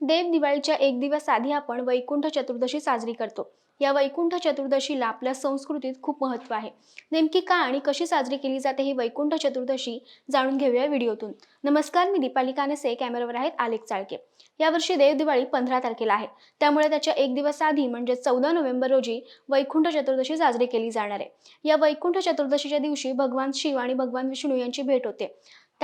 देव दिवाळीच्या एक दिवस आधी आपण वैकुंठ चतुर्दशी साजरी करतो. या वैकुंठ चतुर्दशीला आपल्या संस्कृतीत खूप महत्त्व आहे. नेमकी का आणि कशी साजरी केली जाते ही वैकुंठ चतुर्दशी जाणून घेऊया व्हिडिओतून. नमस्कार मी दीपाली कानसे कॅमेरावर आहेत आलेख चाळके. यावर्षी देव दिवाळी पंधरा तारखेला आहे. त्यामुळे त्याच्या एक दिवस आधी म्हणजे चौदा नोव्हेंबर रोजी वैकुंठ चतुर्दशी साजरी केली जाणार आहे. या वैकुंठ चतुर्दशीच्या दिवशी भगवान शिव आणि भगवान विष्णू यांची भेट होते.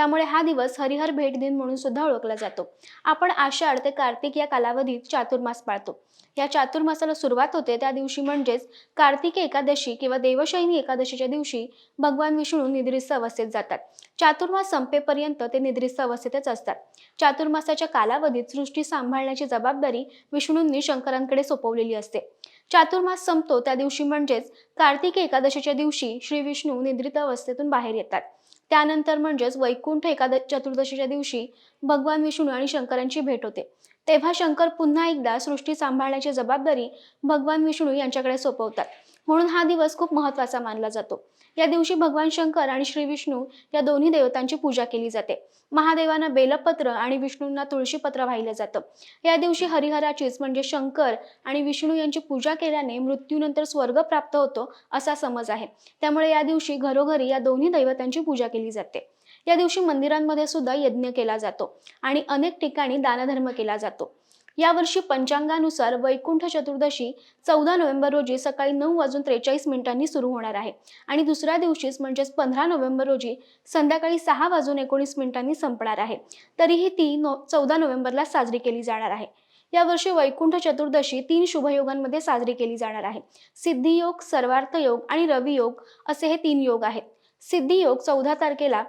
त्यामुळे हा दिवस हरिहर भेट दिन म्हणून सुद्धा ओळखला जातो. आपण आषाढ ते कार्तिक या कालावधीत चातुर्मास पाळतो. या चातुर्मासाला सुरुवात होते त्या दिवशी म्हणजेच कार्तिकी एकादशी किंवा देवशैनी एकादशीच्या दिवशी भगवान विष्णू निद्रिस्त अवस्थेत जातात. चातुर्मास संपेपर्यंत ते निद्रिस्त अवस्थेतच असतात. चातुर्मासाच्या कालावधीत सृष्टी सांभाळण्याची जबाबदारी विष्णूंनी शंकरांकडे सोपवलेली असते. चातुर्मास संपतो त्या दिवशी म्हणजेच कार्तिकी एकादशीच्या दिवशी श्री विष्णू निद्रित अवस्थेतून बाहेर येतात. त्यानंतर म्हणजेच वैकुंठ एकाद चतुर्दशीच्या दिवशी भगवान विष्णू आणि शंकरांची भेट होते. तेव्हा शंकर पुन्हा एकदा सृष्टी सांभाळण्याची जबाबदारी भगवान विष्णू यांच्याकडे सोपवतात. म्हणून हा दिवस खूप महत्त्वाचा मानला जातो. या दिवशी भगवान शंकर आणि श्री विष्णू या दोन्ही देवतांची पूजा केली जाते. महादेवांना बेलपत्र आणि विष्णूंना तुळशीपत्र वाहिलं जातं. या दिवशी हरिहराचीच म्हणजे शंकर आणि विष्णू यांची पूजा केल्याने मृत्यूनंतर स्वर्ग प्राप्त होतो असा समज आहे. त्यामुळे या दिवशी घरोघरी या दोन्ही दैवतांची पूजा केली जाते. या दिवशी मंदिरांमध्ये सुद्धा यज्ञ केला जातो आणि अनेक ठिकाणी दानधर्म केला जातो. यावर्षी पंचांगानुसार वैकुंठ चतुर्दशी चौदा नोव्हेंबर रोजी सकाळी नऊ वाजून त्रेचाळीस मिनिटांनी सुरू होणार आहे आणि दुसऱ्या दिवशीच म्हणजेच पंधरा नोव्हेंबर रोजी संध्याकाळी सहा वाजून एकोणीस मिनिटांनी संपणार आहे. तरीही ती नो चौदा नोव्हेंबरला साजरी केली जाणार आहे. यावर्षी वैकुंठ चतुर्दशी तीन शुभयोगांमध्ये साजरी केली जाणार आहे. सिद्धियोग सर्वार्थ योग आणि रवियोग असे हे तीन योग आहेत. सिद्धियोग चौदा तारखेला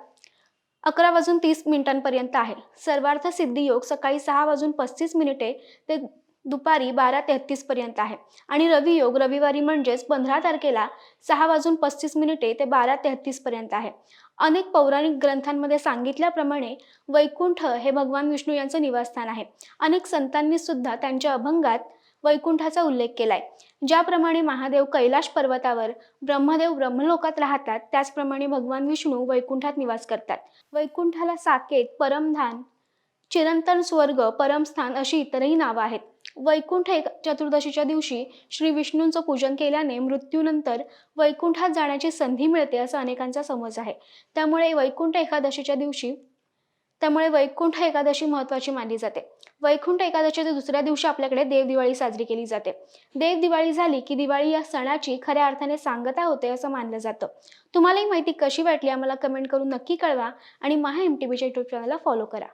अकरा वाजून तीस मिनिटांपर्यंत आहे. सर्वार्थ सिद्धी योग सकाळी सहा वाजून पस्तीस मिनिटे ते दुपारी बारा तेहतीस पर्यंत आहे. आणि रवी योग रविवारी म्हणजेच पंधरा तारखेला सहा वाजून पस्तीस मिनिटे ते बारा तेहतीस पर्यंत आहे. अनेक पौराणिक ग्रंथांमध्ये सांगितल्याप्रमाणे वैकुंठ हे भगवान विष्णू यांचं निवासस्थान आहे. अनेक संतांनी सुद्धा त्यांच्या अभंगात वैकुंठाचा उल्लेख केलाय. ज्याप्रमाणे महादेव कैलाश पर्वतावर ब्रह्मदेव ब्रह्मलोकात राहतात त्याचप्रमाणे भगवान विष्णू वैकुंठात निवास करतात. वैकुंठाला साकेत परमधान चिरंतन स्वर्ग परमस्थान अशी इतरही नावं आहेत. वैकुंठ एक चतुर्दशीच्या दिवशी श्री विष्णूंचं पूजन केल्याने मृत्यूनंतर वैकुंठात जाण्याची संधी मिळते असा अनेकांचा समज आहे. त्यामुळे वैकुंठ एकादशीच्या दिवशी त्यामुळे वैकुंठ एकादशी महत्वाची मानली जाते. वैकुंठ एकादशीच्या दुसऱ्या दिवशी आपल्याकडे देव दिवाळी साजरी केली जाते. देव दिवाळी झाली की दिवाळी या सणाची खऱ्या अर्थाने सांगता होते असं मानलं जातं. तुम्हाला ही माहिती कशी वाटली आम्हाला कमेंट करून नक्की कळवा आणि महा एम टी बीच्या युट्यूब चॅनलला फॉलो करा.